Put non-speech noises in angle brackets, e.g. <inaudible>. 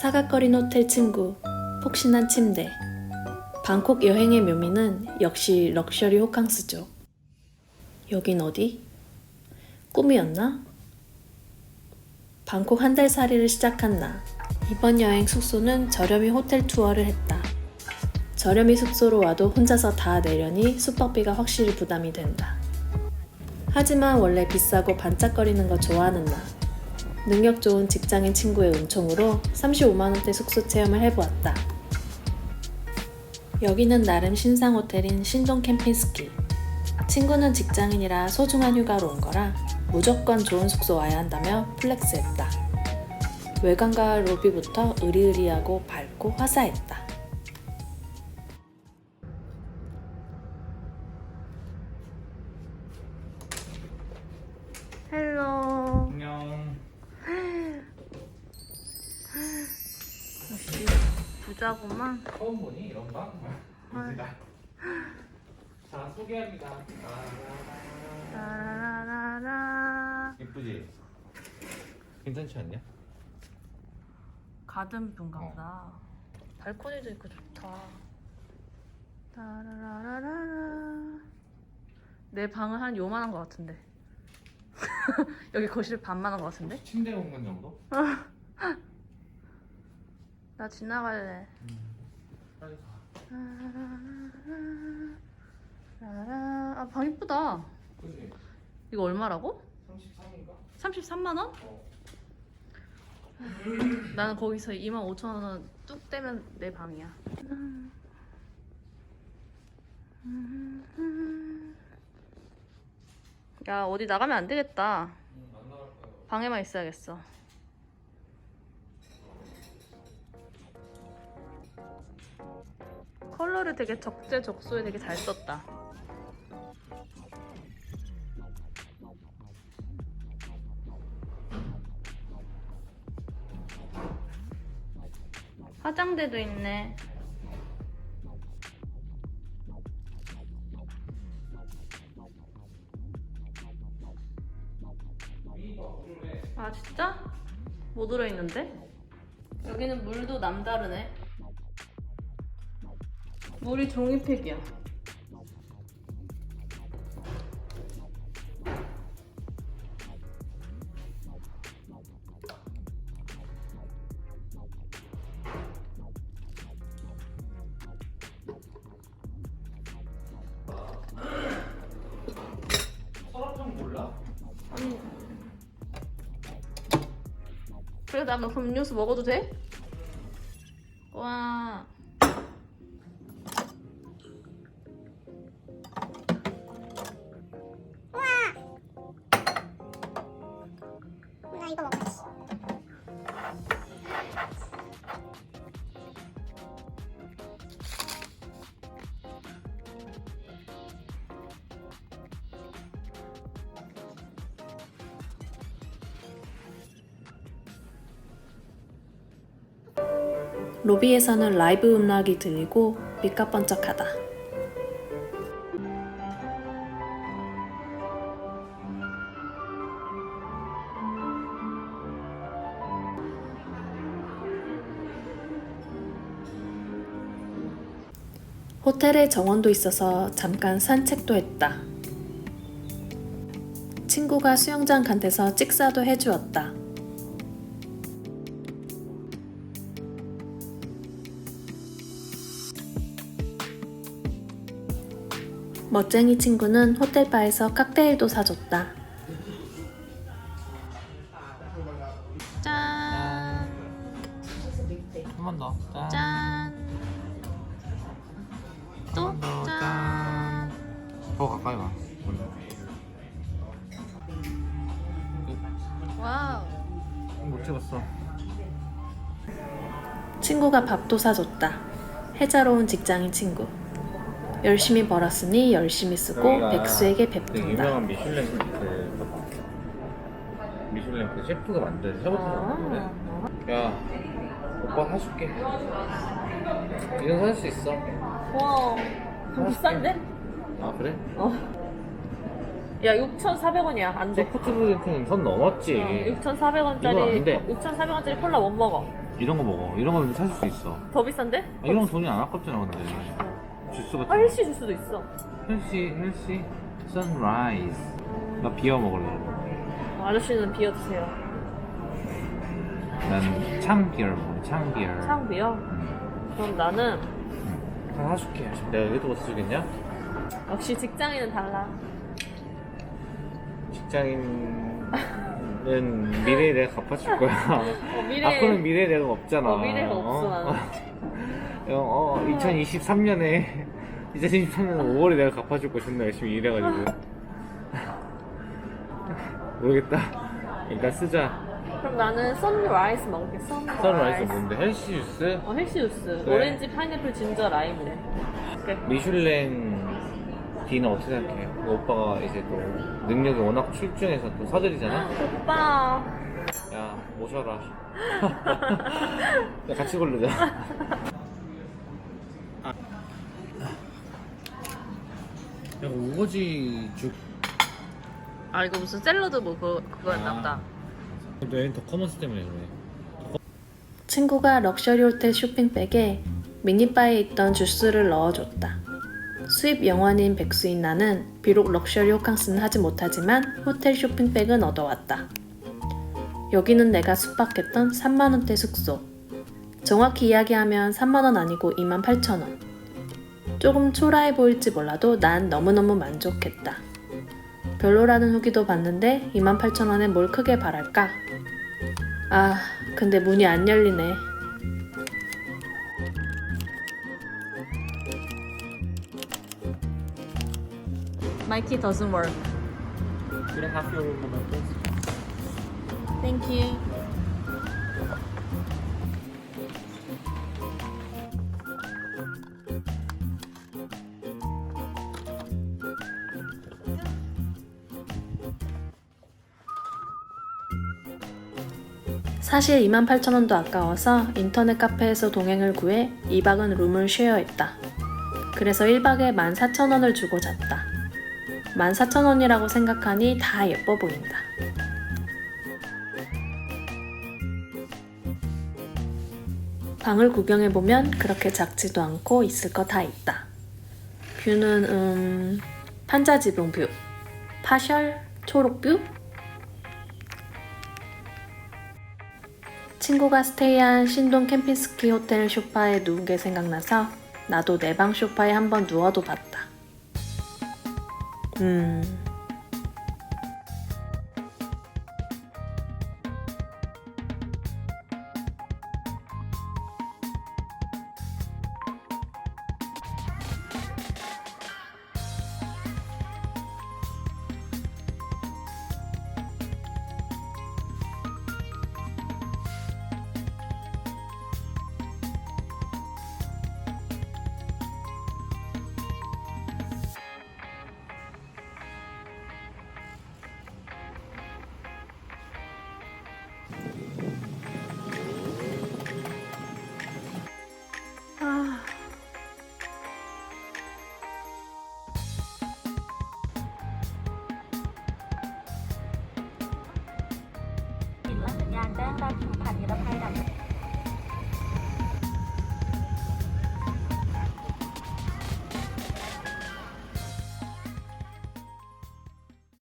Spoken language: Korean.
사각거린 호텔 친구, 폭신한 침대. 방콕 여행의 묘미는 역시 럭셔리 호캉스죠. 여긴 어디? 꿈이었나? 방콕 한 달 살이를 시작한 나. 이번 여행 숙소는 저렴이 호텔 투어를 했다. 저렴이 숙소로 와도 혼자서 다 내려니 숙박비가 확실히 부담이 된다. 하지만 원래 비싸고 반짝거리는 거 좋아하는 나. 능력 좋은 직장인 친구의 은총으로 35만원대 숙소 체험을 해보았다. 여기는 나름 신상 호텔인 신동 캠핑스키. 친구는 직장인이라 소중한 휴가로 온 거라 무조건 좋은 숙소 와야 한다며 플렉스했다. 외관과 로비부터 으리으리하고 밝고 화사했다. 부자구만. 처음 보니 이런 방? 자 소개합니다. 아, 라라라라. 예쁘지? 괜찮지 않냐? 가든뷰인가 보다. 발코니도 있고 좋다. 라라라라라. 내 방은 한 요만한 것 같은데. <laughs> 여기 거실 반만한 것 같은데? 침대 공간 정도? <laughs> 나 지나갈래. 빨리 가. 라라라. 아, 방 이쁘다. 그지? 이거 얼마라고? 33인가? 33만 원? 어. 나는 거기서 2만 5천 원 뚝 떼면 내 방이야. 야 어디 나가면 안 되겠다. 방에만 있어야겠어. 컬러를 되게 적재적소에 되게 잘 썼다. 화장대도 있네. 아 진짜? 뭐 들어있는데? 여기는 물도 남다르네. 물이 종이팩이야. 서랍장 몰라? 아니. 그래 나 그럼 음료수 먹어도 돼? 로비에서는 라이브 음악이 들리고 밑가번쩍하다. 호텔에 정원도 있어서 잠깐 산책도 했다. 친구가 수영장 간 데서 찍사도 해주었다. 멋쟁이 친구는 호텔바에서 칵테일도 사줬다. 짠! 한 번 더. 짠. 짠! 또 짠! 더 가까이 와. 와우! 못 찍었어. 친구가 밥도 사줬다. 해자로운 직장인 친구. 열심히 벌었으니 열심히 쓰고 백수에게 그 베푼다. 유명한 미슐랭 그 미슐랭 그 셰프가 만든 세 번째 만든 거래. 야, 오빠 사줄게. 이건 살 수 있어. 와, 좀 비싼데? 아 그래? 어. 야 6,400원이야 안 돼. 소프트 드링크는 선 넘었지. 어, 이거 안 6,400원짜리 돼. 6,400원짜리 콜라 못 먹어. 이런 거 먹어. 이런 거는 사줄 수 있어. 더 비싼데? 아, 이런 건 돈이 안 아깝잖아 근데. 주스 같은 아 헬시 주스도 있어. 헬시 헬시 선라이즈. 나 비어 먹을래. 어, 아저씨는 비어 드세요. 난 창비어 먹어. 창비어. 창 비어? 그럼 나는 하나 사줄게. 내가 이것도 못 사주겠냐? 역시 직장인은 달라. 직장인은 미래에 내가 갚아줄 거야. <laughs> 어, 미래 앞으로는 미래에 내가 없잖아. 어, 미래가 없어, 나는. 어, 어 2023년에 2023년 5월에 내가 갚아줄 거 존나 열심히 일해가지고. <laughs> 모르겠다. 일단 쓰자. 그럼 나는 선라이스 먹을게. 선라이스. 선라이스 뭔데? 헬시 주스? 어 헬시 주스. 그래. 오렌지, 파인애플, 진저, 라임이래. 그래. 미슐랭 디는 어떻게 생각해? 그 오빠가 이제 또 능력이 워낙 출중해서 또 서들이잖아? 오빠. 야 모셔라 <laughs> 야 같이 고르자 <laughs> 야 우거지 죽 아 이거 무슨 샐러드 뭐 그거 그거였나 보다. 너희는 더 커먼스 때문에 그래 친구가 럭셔리 호텔 쇼핑백에 미니바에 있던 주스를 넣어줬다. 수입 영원인 백수인 나는 비록 럭셔리 호캉스는 하지 못하지만 호텔 쇼핑백은 얻어왔다. 여기는 내가 숙박했던 3만원대 숙소. 정확히 이야기하면 3만원 아니고 2만 8천원. 조금 초라해 보일지 몰라도 난 너무너무 만족했다. 별로라는 후기도 봤는데 2만 8천원에 뭘 크게 바랄까? 아, 근데 문이 안 열리네. My key doesn't work. Can I have your moment please? Thank you. 사실 28,000원도 아까워서 인터넷 카페에서 동행을 구해 2박은 룸을 쉐어했다. 그래서 1박에 14,000원을 주고 잤다. 14,000원이라고 생각하니 다 예뻐 보인다. 방을 구경해보면 그렇게 작지도 않고 있을 거 다 있다. 뷰는 음 판자지붕 뷰, 파셜 초록 뷰. 친구가 스테이한 신동 캠핑스키 호텔 쇼파에 누운 게 생각나서 나도 내 방 쇼파에 한번 누워도 봤다. 음. Tas.